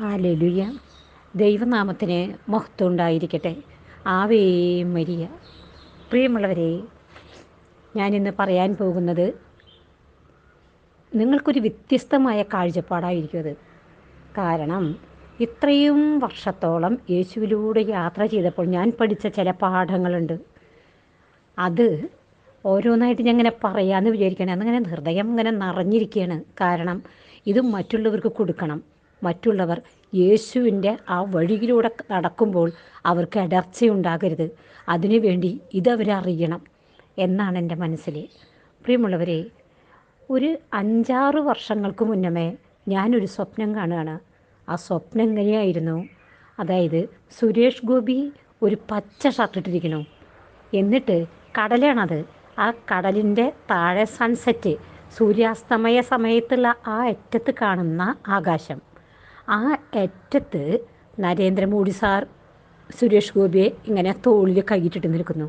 ഹാലലുയ. ദൈവനാമത്തിന് മഹത്വം ഉണ്ടായിരിക്കട്ടെ ആവേ മരിയ. പ്രിയമുള്ളവരെ ഞാനിന്ന് പറയാൻ പോകുന്നത് നിങ്ങൾക്കൊരു വ്യത്യസ്തമായ കാഴ്ചപ്പാടായിരിക്കും അത് കാരണം ഇത്രയും വർഷത്തോളം യേശുവിലൂടെ യാത്ര ചെയ്തപ്പോൾ ഞാൻ പഠിച്ച ചില പാഠങ്ങളുണ്ട്. അത് ഓരോന്നായിട്ട് ഞാൻ ഇങ്ങനെ പറയാമെന്ന് വിചാരിക്കണം അങ്ങനെ ഹൃദയം ഇങ്ങനെ നിറഞ്ഞിരിക്കുകയാണ്. കാരണം ഇത് മറ്റുള്ളവർക്ക് കൊടുക്കണം. മറ്റുള്ളവർ യേശുവിന്റെ ആ വഴിയിലൂടെ നടക്കുമ്പോൾ അവർക്ക് ഇടർച്ചയുണ്ടാകരുത് അതിനുവേണ്ടി ഇതവരറിയണം എന്നാണ് എന്റെ മനസ്സിൽ. പ്രിയമുള്ളവരെ ഒരു അഞ്ചാറ് വർഷങ്ങൾക്ക് മുന്നമേ ഞാനൊരു സ്വപ്നം കാണുകയാണ്. ആ സ്വപ്നം എങ്ങനെയായിരുന്നു? അതായത് സുരേഷ് ഗോപി ഒരു പച്ച ഷർട്ട് ഇട്ടിരിക്കുന്നു. എന്നിട്ട് കടലാണത്. ആ കടലിന്റെ താഴെ സൺസെറ്റ് സൂര്യാസ്തമയ സമയത്തുള്ള ആ അറ്റത്ത് കാണുന്ന ആകാശം. ആ അറ്റത്ത് നരേന്ദ്രമോദി സാർ സുരേഷ് ഗോപിയെ ഇങ്ങനെ തോളിൽ കൈയിട്ടിട്ട് നിൽക്കുന്നു.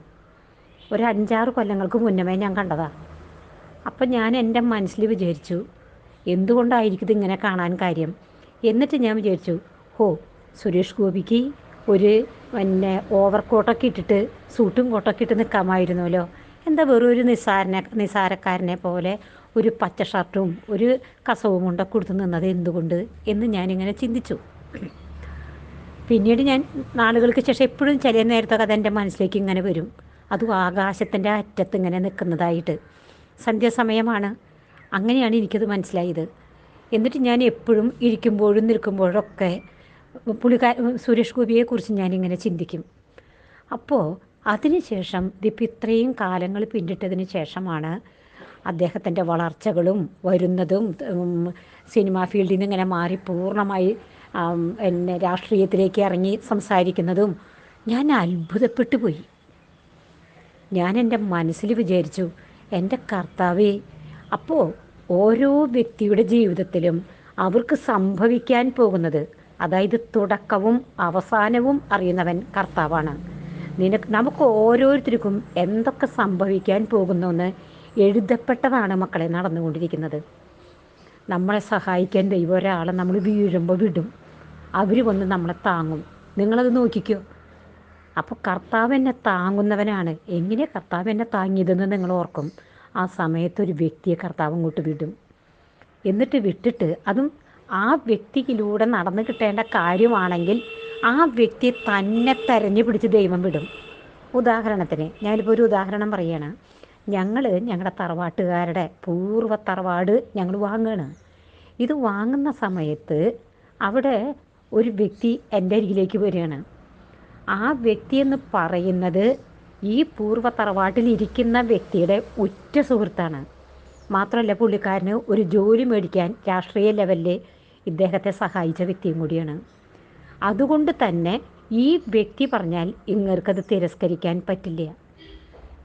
ഒരു അഞ്ചാറ് കൊല്ലങ്ങൾക്ക് മുന്നമേ ഞാൻ കണ്ടതാണ് അപ്പം ഞാൻ എന്റെ മനസ്സിൽ വിചാരിച്ചു എന്തുകൊണ്ടായിരിക്കും ഇതിങ്ങനെ കാണാൻ കാര്യം? എന്നിട്ട് ഞാൻ വിചാരിച്ചു ഹോ സുരേഷ് ഗോപിക്ക് ഒരു പിന്നെ ഓവർ കോട്ടൊക്കെ ഇട്ടിട്ട് സൂട്ടും കോട്ടൊക്കെ ഇട്ട് നിൽക്കാമായിരുന്നല്ലോ എന്താ വെറും ഒരു നിസ്സാരനെ നിസ്സാരക്കാരനെ പോലെ ഒരു പച്ച ഷർട്ടും ഒരു കസവും കൊണ്ടൊക്കെ കൊടുത്ത് നിന്നത് എന്തുകൊണ്ട് എന്ന് ഞാനിങ്ങനെ ചിന്തിച്ചു. പിന്നീട് ഞാൻ നാളുകൾക്ക് ശേഷം എപ്പോഴും ചില കഥ എന്റെ മനസ്സിലേക്ക് ഇങ്ങനെ വരും. അതും ആകാശത്തിന്റെ അറ്റത്ത് ഇങ്ങനെ നിൽക്കുന്നതായിട്ട്. സന്ധ്യാസമയമാണ്. അങ്ങനെയാണ് എനിക്കത് മനസ്സിലായത്. എന്നിട്ട് ഞാൻ എപ്പോഴും ഇരിക്കുമ്പോഴും നിൽക്കുമ്പോഴൊക്കെ പുള്ളിക്കാർ സുരേഷ് ഗോപിയെക്കുറിച്ച് ഞാനിങ്ങനെ ചിന്തിക്കും. അപ്പോൾ അതിനുശേഷം ഇതിപ്പോൾ ഇത്രയും കാലങ്ങൾ പിന്നിട്ടതിന് ശേഷമാണ് അദ്ദേഹത്തിന്റെ വളർച്ചകളും വരുന്നതും സിനിമാ ഫീൽഡിൽ നിന്ന് ഇങ്ങനെ മാറി പൂർണമായി എന്നെ രാഷ്ട്രീയത്തിലേക്ക് ഇറങ്ങി സംസാരിക്കുന്നതും ഞാൻ അത്ഭുതപ്പെട്ടു പോയി. ഞാൻ എന്റെ മനസ്സിൽ വിചാരിച്ചു എന്റെ കർത്താവേ അപ്പോൾ ഓരോ വ്യക്തിയുടെ ജീവിതത്തിലും അവർക്ക് സംഭവിക്കാൻ പോകുന്നത് അതായത് തുടക്കവും അവസാനവും അറിയുന്നവൻ കർത്താവാണ്. നിനക്ക് നമുക്ക് ഓരോരുത്തർക്കും എന്തൊക്കെ സംഭവിക്കാൻ പോകുന്നുവെന്ന് എഴുതപ്പെട്ടതാണ് മക്കളെ നടന്നുകൊണ്ടിരിക്കുന്നത്. നമ്മളെ സഹായിക്കാൻ ദൈവം ഒരാളെ നമ്മൾ വീഴുമ്പോൾ വിടും. അവർ വന്ന് നമ്മളെ താങ്ങും. നിങ്ങളത് നോക്കിക്കോ. അപ്പോൾ കർത്താവ് എന്നെ താങ്ങുന്നവനാണ്. എങ്ങനെ കർത്താവ് എന്നെ താങ്ങിയതെന്ന് നിങ്ങൾ ഓർക്കും. ആ സമയത്ത് ഒരു വ്യക്തിയെ കർത്താവ് അങ്ങോട്ട് വിടും. എന്നിട്ട് വിട്ടിട്ട് അതും ആ വ്യക്തിയിലൂടെ നടന്നു കിട്ടേണ്ട കാര്യമാണെങ്കിൽ ആ വ്യക്തി തന്നെ തെരഞ്ഞു പിടിച്ച് ദൈവം വിടും. ഉദാഹരണത്തിന് ഞാനിപ്പോൾ ഒരു ഉദാഹരണം പറയുകയാണ് ഞങ്ങൾ ഞങ്ങളുടെ തറവാട്ടുകാരുടെ പൂർവ തറവാട് ഞങ്ങൾ വാങ്ങുകയാണ് ഇത് വാങ്ങുന്ന സമയത്ത് അവിടെ ഒരു വ്യക്തി എന്റെ അരികിലേക്ക് വരികയാണ്. ആ വ്യക്തി എന്ന് പറയുന്നത് ഈ പൂർവ തറവാട്ടിലിരിക്കുന്ന വ്യക്തിയുടെ ഉറ്റ സുഹൃത്താണ്. മാത്രമല്ല പുള്ളിക്കാരന് ഒരു ജോലി മേടിക്കാൻ രാഷ്ട്രീയ ലെവലിൽ ഇദ്ദേഹത്തെ സഹായിച്ച വ്യക്തിയും കൂടിയാണ്. അതുകൊണ്ട് തന്നെ ഈ വ്യക്തി പറഞ്ഞാൽ ഇങ്ങർക്കത് തിരസ്കരിക്കാൻ പറ്റില്ല.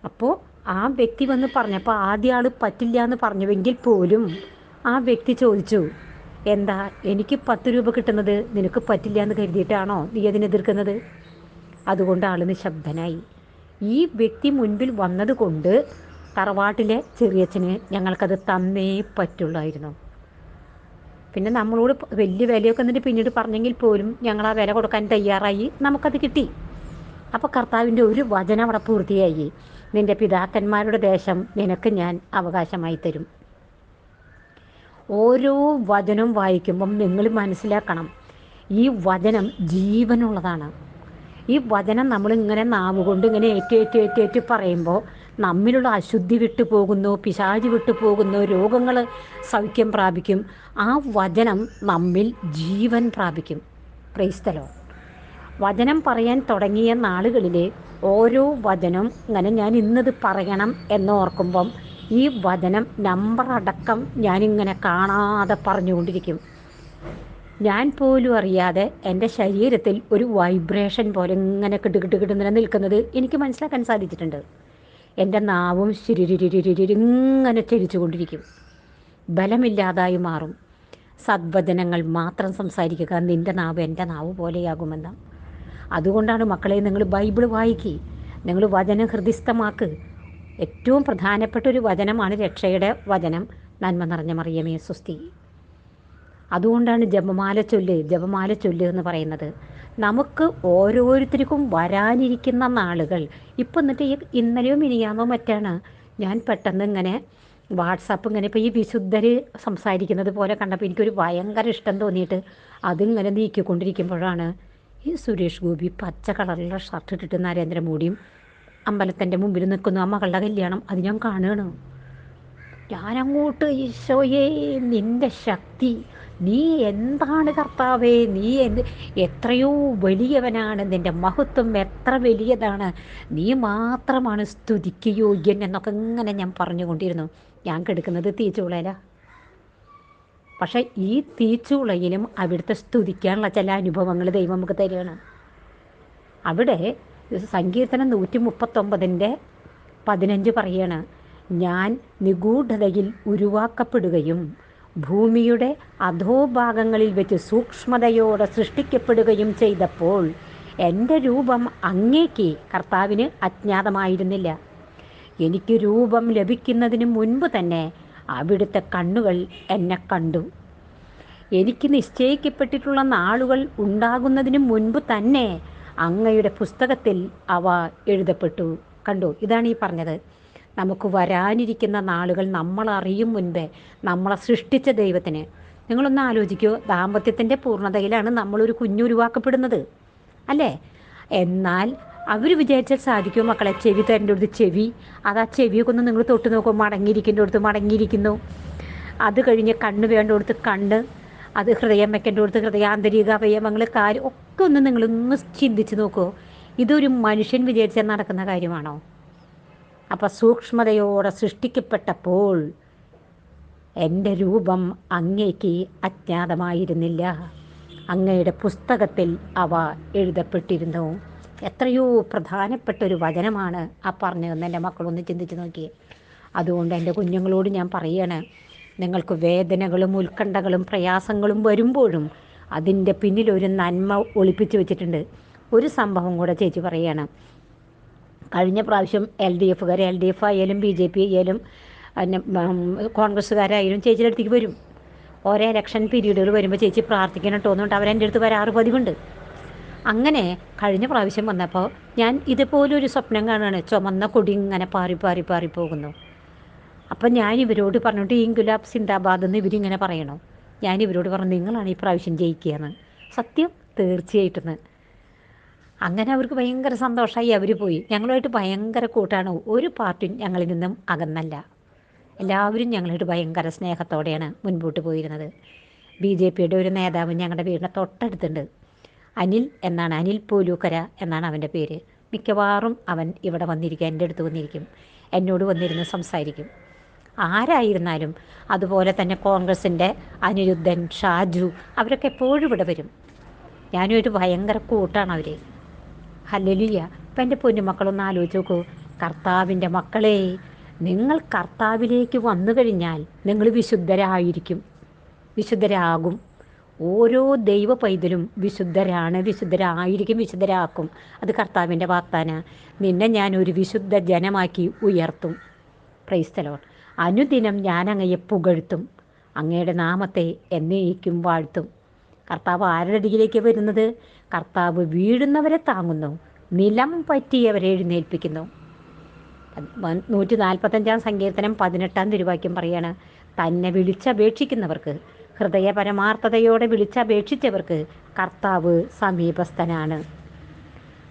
അപ്പോൾ ആ വ്യക്തി വന്ന് പറഞ്ഞപ്പോൾ ആദ്യ ആൾ പറ്റില്ല എന്ന് പറഞ്ഞുവെങ്കിൽ പോലും ആ വ്യക്തി ചോദിച്ചു എന്താ എനിക്ക് പത്ത് രൂപ കിട്ടുന്നത് നിനക്ക് പറ്റില്ല എന്ന് കരുതിയിട്ടാണോ നീ അതിനെതിർക്കുന്നത് അതുകൊണ്ട് ആൾ നിശബ്ദനായി. ഈ വ്യക്തി മുൻപിൽ വന്നതുകൊണ്ട് തറവാട്ടിലെ ചെറിയച്ഛന് ഞങ്ങൾക്കത് തന്നേ പറ്റുള്ളായിരുന്നു. പിന്നെ നമ്മളോട് വലിയ വിലയൊക്കെ എന്നിട്ട് പിന്നീട് പറഞ്ഞെങ്കിൽ പോലും ഞങ്ങൾ ആ വില കൊടുക്കാൻ തയ്യാറായി. നമുക്കത് കിട്ടി. അപ്പോൾ കർത്താവിന്റെ ഒരു വചനം അവിടെ പൂർത്തിയായി. നിന്റെ പിതാക്കന്മാരുടെ ദേശം നിനക്ക് ഞാൻ അവകാശമായി തരും. ഓരോ വചനം വായിക്കുമ്പം നിങ്ങൾ മനസ്സിലാക്കണം ഈ വചനം ജീവനുള്ളതാണ്. ഈ വചനം നമ്മളിങ്ങനെ നാവ് കൊണ്ട് ഇങ്ങനെ ഏറ്റേറ്റ് ഏറ്റേറ്റ് പറയുമ്പോൾ നമ്മിലുള്ള അശുദ്ധി വിട്ടു പോകുന്നു പിശാചി വിട്ടു പോകുന്നു രോഗങ്ങൾ സൗഖ്യം പ്രാപിക്കും. ആ വചനം നമ്മിൽ ജീവൻ പ്രാപിക്കും. പ്രൈസ്തലോ വചനം പറയാൻ തുടങ്ങിയ നാളുകളിലെ ഓരോ വചനവും ഇങ്ങനെ ഞാൻ ഇന്നത് പറയണം എന്നോർക്കുമ്പം ഈ വചനം നമ്പർ അടക്കം ഞാനിങ്ങനെ കാണാതെ പറഞ്ഞുകൊണ്ടിരിക്കും. ഞാൻ പോലും അറിയാതെ എന്റെ ശരീരത്തിൽ ഒരു വൈബ്രേഷൻ പോലെ ഇങ്ങനെ കിട്ടുകിട്ട് കിട്ട് കിട്ട് നില നിൽക്കുന്നത് എനിക്ക് മനസ്സിലാക്കാൻ സാധിച്ചിട്ടുണ്ട്. എന്റെ നാവും ഇങ്ങനെ ചരിച്ചുകൊണ്ടിരിക്കും. ബലമില്ലാതായി മാറും. സദ്വചനങ്ങൾ മാത്രം സംസാരിക്കുക നിന്റെ നാവ് എന്റെ നാവ് പോലെയാകുമെന്ന്. അതുകൊണ്ടാണ് മക്കളെ നിങ്ങൾ ബൈബിൾ വായിക്കി. നിങ്ങൾ വചനം ഹൃദിസ്ഥമാക്ക്. ഏറ്റവും പ്രധാനപ്പെട്ട ഒരു വചനമാണ് രക്ഷയുടെ വചനം. നന്മ നിറഞ്ഞ മറിയമേ സുസ്തി അതുകൊണ്ടാണ് ജപമാല ചൊല്ല് ജപമാല ചൊല്ല് എന്ന് പറയുന്നത്. നമുക്ക് ഓരോരുത്തർക്കും വരാനിരിക്കുന്ന നാളുകൾ. ഇപ്പം എന്നിട്ട് ഇന്നലെയോ മിനിയാന്നോ മറ്റാണ് ഞാൻ പെട്ടെന്ന് ഇങ്ങനെ വാട്സാപ്പ് ഇങ്ങനെ ഇപ്പോൾ ഈ വിശുദ്ധർ സംസാരിക്കുന്നത് പോലെ കണ്ടപ്പോൾ എനിക്കൊരു ഭയങ്കര ഇഷ്ടം തോന്നിയിട്ട് അതിങ്ങനെ നീക്കിക്കൊണ്ടിരിക്കുമ്പോഴാണ് ഈ സുരേഷ് ഗോപി പച്ച കളറിലുള്ള ഷർട്ട് ഇട്ടിട്ട് നരേന്ദ്രമോദിയും അമ്പലത്തിന്റെ മുമ്പിൽ നിൽക്കുന്നു. ആ മകളുടെ കല്യാണം അത് ഞാൻ കാണുകയാണ്. ഞാനങ്ങോട്ട് ഈശോയെ നിന്റെ ശക്തി. നീ എന്താണ് കർത്താവേ? നീ എന്ത്? എത്രയോ വലിയവനാണ്. നിന്റെ മഹത്വം എത്ര വലിയതാണ്. നീ മാത്രമാണ് സ്തുതിക്ക് യോഗ്യൻ എന്നൊക്കെ ഇങ്ങനെ ഞാൻ പറഞ്ഞുകൊണ്ടിരുന്നു. ഞാൻ കിടക്കുന്നത് തീച്ചുളയില പക്ഷേ ഈ തീച്ചുളയിലും അവിടുത്തെ സ്തുതിക്കാനുള്ള ചില അനുഭവങ്ങൾ ദൈവം നമുക്ക് തരികയാണ്. അവിടെ സങ്കീർത്തനം നൂറ്റി മുപ്പത്തൊമ്പതിന്റെ പതിനഞ്ച് പറയാണ് ഞാൻ നിഗൂഢതയിൽ ഉരുവാക്കപ്പെടുകയും ഭൂമിയുടെ അധോഭാഗങ്ങളിൽ വെച്ച് സൂക്ഷ്മതയോടെ സൃഷ്ടിക്കപ്പെടുകയും ചെയ്തപ്പോൾ എന്റെ രൂപം അങ്ങേക്ക് കർത്താവിന് അജ്ഞാതമായിരുന്നില്ല. എനിക്ക് രൂപം ലഭിക്കുന്നതിന് മുൻപ് തന്നെ അവിടുത്തെ കണ്ണുകൾ എന്നെ കണ്ടു. എനിക്ക് നിശ്ചയിക്കപ്പെട്ടിട്ടുള്ള നാളുകൾ ഉണ്ടാകുന്നതിന് മുൻപ് തന്നെ അങ്ങയുടെ പുസ്തകത്തിൽ അവ എഴുതപ്പെട്ടു. കണ്ടു? ഇതാണ് ഈ പറഞ്ഞത്. നമുക്ക് വരാനിരിക്കുന്ന നാളുകൾ നമ്മൾ അറിയും മുൻപേ നമ്മളെ സൃഷ്ടിച്ച ദൈവത്തിന്. നിങ്ങളൊന്ന് ആലോചിക്കൂ ദാമ്പത്യത്തിന്റെ പൂർണതയിലാണ് നമ്മളൊരു കുഞ്ഞുരുവാക്കപ്പെടുന്നത്. അല്ലേ? എന്നാൽ അവർ വിചാരിച്ചാൽ സാധിക്കുമോ മക്കളെ. ചെവി തരേണ്ട അടുത്ത് ചെവി. അത് ആ ചെവിയൊക്കെ ഒന്ന് നിങ്ങൾ തൊട്ട് നോക്കും മടങ്ങിയിരിക്കേണ്ട അടുത്ത് മടങ്ങിയിരിക്കുന്നു. അത് കഴിഞ്ഞ് കണ്ണ് വേണ്ട അടുത്ത് കണ്ണ്. അത് ഹൃദയം വെക്കേണ്ട അടുത്ത് ഹൃദയാന്തരിക അവയവങ്ങൾ കാര്യം ഒക്കെ ഒന്ന് നിങ്ങളൊന്ന് ചിന്തിച്ച് നോക്കുമോ ഇതൊരു മനുഷ്യൻ വിചാരിച്ചാൽ നടക്കുന്ന കാര്യമാണോ? അപ്പം സൂക്ഷ്മതയോടെ സൃഷ്ടിക്കപ്പെട്ടപ്പോൾ എന്റെ രൂപം അങ്ങേക്ക് അജ്ഞാതമായിരുന്നില്ല. അങ്ങയുടെ പുസ്തകത്തിൽ അവ എഴുതപ്പെട്ടിരുന്നു. എത്രയോ പ്രധാനപ്പെട്ട ഒരു വചനമാണ് ആ പറഞ്ഞതെന്ന് എന്റെ മക്കളൊന്ന് ചിന്തിച്ച് നോക്കിയേ. അതുകൊണ്ട് എന്റെ കുഞ്ഞുങ്ങളോട് ഞാൻ പറയാണ് നിങ്ങൾക്ക് വേദനകളും ഉത്കണ്ഠകളും പ്രയാസങ്ങളും വരുമ്പോഴും അതിന്റെ പിന്നിൽ ഒരു നന്മ ഒളിപ്പിച്ച് വെച്ചിട്ടുണ്ട്. ഒരു സംഭവം കൂടെ ചേച്ചി പറയാണ്. കഴിഞ്ഞ പ്രാവശ്യം എൽ ഡി എഫുകാർ എൽ ഡി എഫ് ആയാലും ബി ജെ പി ആയാലും പിന്നെ കോൺഗ്രസ്സുകാരായാലും ചേച്ചിയുടെ അടുത്തേക്ക് വരും. ഓരോ ഇലക്ഷൻ പീരീഡുകൾ വരുമ്പോൾ ചേച്ചി പ്രാർത്ഥിക്കണം കേട്ടോ. എന്നുകൊണ്ട് അവരെന്റെ അടുത്ത് വരാറ് പതിവുണ്ട്. അങ്ങനെ കഴിഞ്ഞ പ്രാവശ്യം വന്നപ്പോൾ ഞാൻ ഇതുപോലൊരു സ്വപ്നം കാണുകയാണ്. ചുമന്ന കൊടി ഇങ്ങനെ പാറി പാറി പാറി പോകുന്നു. അപ്പം ഞാൻ ഇവരോട് പറഞ്ഞിട്ട് ഈ ഗുലാബ് സിന്ദാബാദ് എന്ന് ഇവരിങ്ങനെ പറയണോ. ഞാൻ ഇവരോട് പറഞ്ഞു നിങ്ങളാണ് ഈ പ്രാവശ്യം ജയിക്കുകയെന്ന്. സത്യം തീർച്ചയായിട്ടും. അങ്ങനെ അവർക്ക് ഭയങ്കര സന്തോഷമായി അവർ പോയി. ഞങ്ങളുമായിട്ട് ഭയങ്കര കൂട്ടാണ്. ഒരു പാർട്ടിയും ഞങ്ങളിൽ നിന്നും അകന്നല്ല. എല്ലാവരും ഞങ്ങളായിട്ട് ഭയങ്കര സ്നേഹത്തോടെയാണ് മുൻപോട്ട് പോയിരുന്നത്. ബി ജെ പിയുടെ ഒരു നേതാവ് ഞങ്ങളുടെ വീടിന്റെ തൊട്ടടുത്തുണ്ട്. അനിൽ എന്നാണ് അനിൽ പോലൂക്കര എന്നാണ് അവന്റെ പേര്. മിക്കവാറും അവൻ ഇവിടെ വന്നിരിക്കും എന്റെ അടുത്ത് വന്നിരിക്കും എന്നോട് വന്നിരുന്ന് സംസാരിക്കും. ആരായിരുന്നാലും അതുപോലെ തന്നെ കോൺഗ്രസിന്റെ അനിരുദ്ധൻ ഷാജു അവരൊക്കെ എപ്പോഴും ഇവിടെ വരും. ഞാനൊരു ഭയങ്കര കൂട്ടാണ് അവർ ഹല്ലലിയ. ഇപ്പം എന്റെ പൊന്നുമക്കളൊന്ന് ആലോചിച്ച് നോക്കൂ. കർത്താവിന്റെ മക്കളെ നിങ്ങൾ കർത്താവിലേക്ക് വന്നു കഴിഞ്ഞാൽ നിങ്ങൾ വിശുദ്ധരായിരിക്കും. വിശുദ്ധരാകും. ഓരോ ദൈവ പൈതലും വിശുദ്ധരാണ് വിശുദ്ധരായിരിക്കും വിശുദ്ധരാക്കും. അത് കർത്താവിന്റെ വാഗ്ദാന. നിന്നെ ഞാൻ ഒരു വിശുദ്ധ ജനമാക്കി ഉയർത്തും. പ്രൈസ്തലോൺ അനുദിനം ഞാൻ അങ്ങയെ പുകഴ്ത്തും. അങ്ങയുടെ നാമത്തെ എന്നേക്കും വാഴ്ത്തും. കർത്താവ് ആരുടെ അടിയിലേക്ക് വരുന്നത്? കർത്താവ് വീഴുന്നവരെ താങ്ങുന്നു. നിലം പറ്റിയവരെ എഴുന്നേൽപ്പിക്കുന്നു. നൂറ്റി നാൽപ്പത്തഞ്ചാം സങ്കീർത്തനം പതിനെട്ടാം തിരുവാക്യം പറയാണ് തന്നെ വിളിച്ചപേക്ഷിക്കുന്നവർക്ക് ഹൃദയ പരമാർത്ഥതയോടെ വിളിച്ചപേക്ഷിച്ചവർക്ക് കർത്താവ് സമീപസ്ഥനാണ്.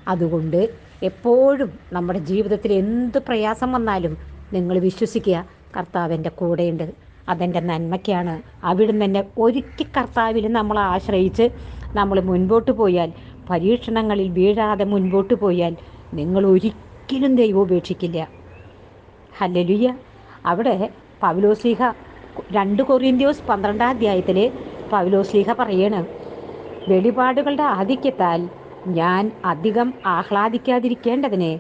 അതുകൊണ്ട് എപ്പോഴും നമ്മുടെ ജീവിതത്തിൽ എന്ത് പ്രയാസം വന്നാലും നിങ്ങൾ വിശ്വസിക്കുക കർത്താവിന്റെ കൂടെയുണ്ട്. അതെന്റെ നന്മയ്ക്കാണ്. അവിടുന്ന് തന്നെ ഒരിക്കൽ കർത്താവിൽ നമ്മൾ ആശ്രയിച്ച് നമ്മൾ മുൻപോട്ട് പോയാൽ പരീക്ഷണങ്ങളിൽ വീഴാതെ മുൻപോട്ട് പോയാൽ നിങ്ങൾ ഒരിക്കലും ദൈവം ഉപേക്ഷിക്കില്ല. ഹല്ലലുയ്യ അവിടെ പൗലോസ്ലീഹ രണ്ട് കൊറിയന്ത്യോസ് പന്ത്രണ്ടാം അധ്യായത്തിൽ പൗലോസ്ലീഹ പറയണ് വെളിപാടുകളുടെ ആധിക്യത്താൽ ഞാൻ അധികം ആഹ്ലാദിക്കാതിരിക്കേണ്ടതിന്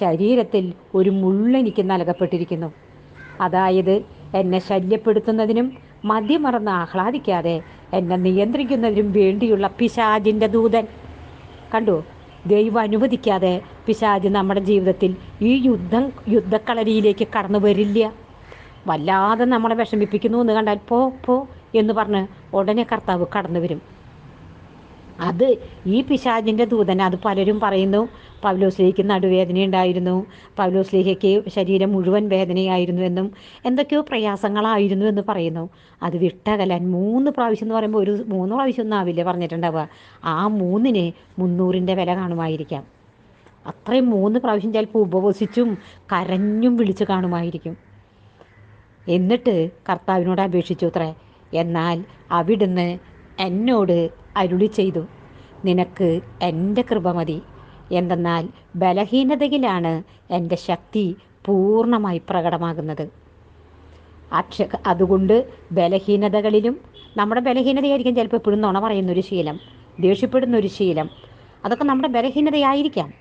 ശരീരത്തിൽ ഒരു മുള്ളെനിക്ക് നൽകപ്പെട്ടിരിക്കുന്നു. അതായത് എന്നെ ശല്യപ്പെടുത്തുന്നതിനും മദ്യമറന്ന് ആഹ്ലാദിക്കാതെ എന്നെ നിയന്ത്രിക്കുന്നതിനും വേണ്ടിയുള്ള പിശാജിന്റെ ദൂതൻ. കണ്ടു? ദൈവം അനുവദിക്കാതെ പിശാജ് നമ്മുടെ ജീവിതത്തിൽ ഈ യുദ്ധം യുദ്ധക്കളരിയിലേക്ക് കടന്നു വരില്ല. വല്ലാതെ നമ്മളെ വിഷമിപ്പിക്കുന്നു എന്ന് കണ്ടാൽ പോ പോ എന്ന് പറഞ്ഞ് ഉടനെ കർത്താവ് കടന്നു വരും. അത് ഈ പിശാചിന്റെ ദൂതൻ അത് പലരും പറയുന്നു. പൗലോസ്ലിക്ക് നടുവേദന ഉണ്ടായിരുന്നു. പൗലോസ്ലേഹയ്ക്ക് ശരീരം മുഴുവൻ വേദനയായിരുന്നു എന്നും എന്തൊക്കെയോ പ്രയാസങ്ങളായിരുന്നു എന്ന് പറയുന്നു. അത് വിട്ടകലാൻ മൂന്ന് പ്രാവശ്യം എന്ന് പറയുമ്പോൾ ഒരു മൂന്ന് പ്രാവശ്യം ഒന്നും ആവില്ല പറഞ്ഞിട്ടുണ്ടാവുക. ആ മൂന്നിന് മുന്നൂറിന്റെ വില കാണുമായിരിക്കാം. അത്രയും മൂന്ന് പ്രാവശ്യം ചിലപ്പോൾ ഉപവസിച്ചും കരഞ്ഞും വിളിച്ചു കാണുമായിരിക്കും. എന്നിട്ട് കർത്താവിനോട് അപേക്ഷിച്ചു അത്രേ എന്നാൽ അവിടുന്ന് എന്നോട് അരുളി ചെയ്തു നിനക്ക് എന്റെ കൃപ മതി. എന്തെന്നാൽ ബലഹീനതയിലാണ് എന്റെ ശക്തി പൂർണമായി പ്രകടമാകുന്നത്. അക്ഷ അതുകൊണ്ട് ബലഹീനതകളിലും നമ്മുടെ ബലഹീനതയായിരിക്കും ചിലപ്പോൾ എപ്പോഴും നുണ പറയുന്നൊരു ശീലം ദേഷ്യപ്പെടുന്നൊരു ശീലം. അതൊക്കെ നമ്മുടെ ബലഹീനതയായിരിക്കാം.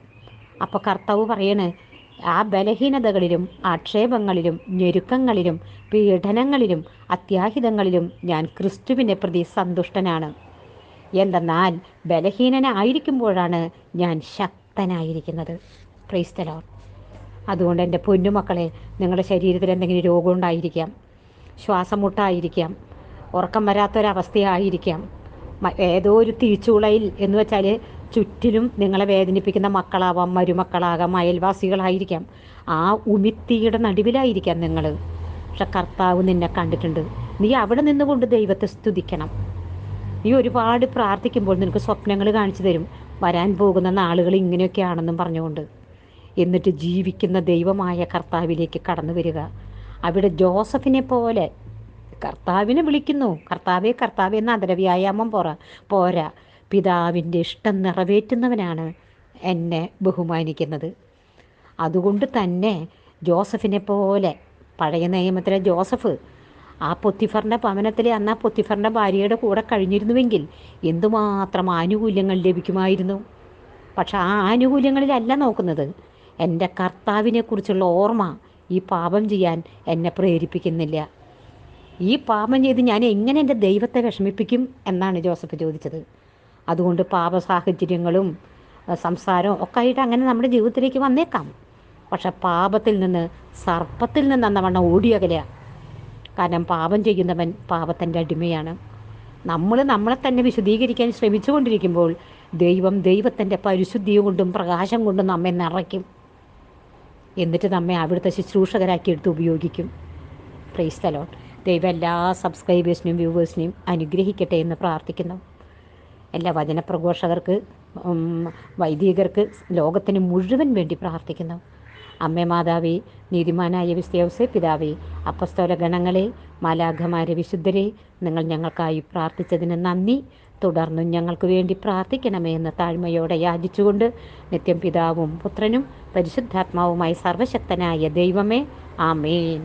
അപ്പോൾ കർത്താവ് പറയണ് ആ ബലഹീനതകളിലും ആക്ഷേപങ്ങളിലും ഞെരുക്കങ്ങളിലും പീഡനങ്ങളിലും അത്യാഹിതങ്ങളിലും ഞാൻ ക്രിസ്തുവിനെ പ്രതി സന്തുഷ്ടനാണ്. എന്തെന്നാൽ ബലഹീനനായിരിക്കുമ്പോഴാണ് ഞാൻ ശക്തനായിരിക്കുന്നത്. ക്രൈസ്തലോ അതുകൊണ്ട് എന്റെ പൊന്നുമക്കളെ നിങ്ങളുടെ ശരീരത്തിൽ എന്തെങ്കിലും രോഗമുണ്ടായിരിക്കാം ശ്വാസം മുട്ടായിരിക്കാം ഉറക്കം വരാത്തൊരവസ്ഥയായിരിക്കാം ഏതോ ഒരു തിരിച്ചുളയിൽ എന്ന് വെച്ചാൽ ചുറ്റിലും നിങ്ങളെ വേദനിപ്പിക്കുന്ന മക്കളാവാം മരുമക്കളാകാം അയൽവാസികളായിരിക്കാം. ആ ഉമിത്തിയുടെ നടുവിലായിരിക്കാം നിങ്ങൾ പക്ഷെ കർത്താവ് നിന്നെ കണ്ടിട്ടുണ്ട്. നീ അവിടെ നിന്നുകൊണ്ട് ദൈവത്തെ സ്തുതിക്കണം. നീ ഒരുപാട് പ്രാർത്ഥിക്കുമ്പോൾ നിനക്ക് സ്വപ്നങ്ങൾ കാണിച്ചു തരും. വരാൻ പോകുന്ന നാളുകൾ ഇങ്ങനെയൊക്കെയാണെന്നും പറഞ്ഞുകൊണ്ട്. എന്നിട്ട് ജീവിക്കുന്ന ദൈവമായ കർത്താവിലേക്ക് കടന്നു വരിക. അവിടെ ജോസഫിനെ പോലെ കർത്താവിനെ വിളിക്കുന്നു. കർത്താവെ കർത്താവെ എന്ന അതരവ്യായാമം പോറ പോരാ. പിതാവിന്റെ ഇഷ്ടം നിറവേറ്റുന്നവനാണ് എന്നെ ബഹുമാനിക്കുന്നത്. അതുകൊണ്ട് തന്നെ ജോസഫിനെ പോലെ പഴയ നിയമത്തിലെ ജോസഫ് ആ പൊത്തിഫറിന്റെ ഭവനത്തിലെ അന്ന് ആ പൊത്തിഫറിന്റെ ഭാര്യയുടെ കൂടെ കഴിഞ്ഞിരുന്നുവെങ്കിൽ എന്തുമാത്രം ആനുകൂല്യങ്ങൾ ലഭിക്കുമായിരുന്നു. പക്ഷെ ആ ആനുകൂല്യങ്ങളിലല്ല നോക്കുന്നത്. എന്റെ കർത്താവിനെക്കുറിച്ചുള്ള ഓർമ്മ ഈ പാപം ചെയ്യാൻ എന്നെ പ്രേരിപ്പിക്കുന്നില്ല. ഈ പാപം ചെയ്ത് ഞാൻ എങ്ങനെ എന്റെ ദൈവത്തെ വിഷമിപ്പിക്കും എന്നാണ് ജോസഫ് ചോദിച്ചത്. അതുകൊണ്ട് പാപ സാഹചര്യങ്ങളും സംസാരവും ഒക്കെ ആയിട്ട് അങ്ങനെ നമ്മുടെ ജീവിതത്തിലേക്ക് വന്നേക്കാം. പക്ഷെ പാപത്തിൽ നിന്ന് സർപ്പത്തിൽ നിന്ന് എന്നവണ്ണം ഓടിയകലുക കാരണം പാപം ചെയ്യുന്നവൻ പാപത്തിന്റെ അടിമയാണ്. നമ്മൾ നമ്മളെ തന്നെ വിശദീകരിക്കാൻ ശ്രമിച്ചുകൊണ്ടിരിക്കുമ്പോൾ ദൈവം ദൈവത്തിന്റെ പരിശുദ്ധി കൊണ്ടും പ്രകാശം കൊണ്ടും നമ്മെ നിറയ്ക്കും. എന്നിട്ട് നമ്മെ അവിടുത്തെ ശുശ്രൂഷകരാക്കി എടുത്ത് ഉപയോഗിക്കും. പ്രൈസ് തലോട്ട് ദൈവം എല്ലാ സബ്സ്ക്രൈബേഴ്സിനെയും വ്യൂവേഴ്സിനെയും അനുഗ്രഹിക്കട്ടെ എന്ന് പ്രാർത്ഥിക്കുന്നു. എല്ലാ വചനപ്രഘോഷകർക്ക് വൈദികർക്ക് ലോകത്തിന് മുഴുവൻ വേണ്ടി പ്രാർത്ഥിക്കുന്നു. അമ്മ മാതാവേ നീതിമാനായ വിസ്തയോസെ പിതാവേ അപ്പസ്തോല ഗണങ്ങളെ മാലാഘമാരെ വിശുദ്ധരെ നിങ്ങൾ ഞങ്ങൾക്കായി പ്രാർത്ഥിച്ചതിന് നന്ദി. തുടർന്നും ഞങ്ങൾക്ക് വേണ്ടി പ്രാർത്ഥിക്കണമേ എന്ന് താഴ്മയോടെ യാചിച്ചുകൊണ്ട് നിത്യം പിതാവും പുത്രനും പരിശുദ്ധാത്മാവുമായി സർവശക്തനായ ദൈവമേ ആമേൻ.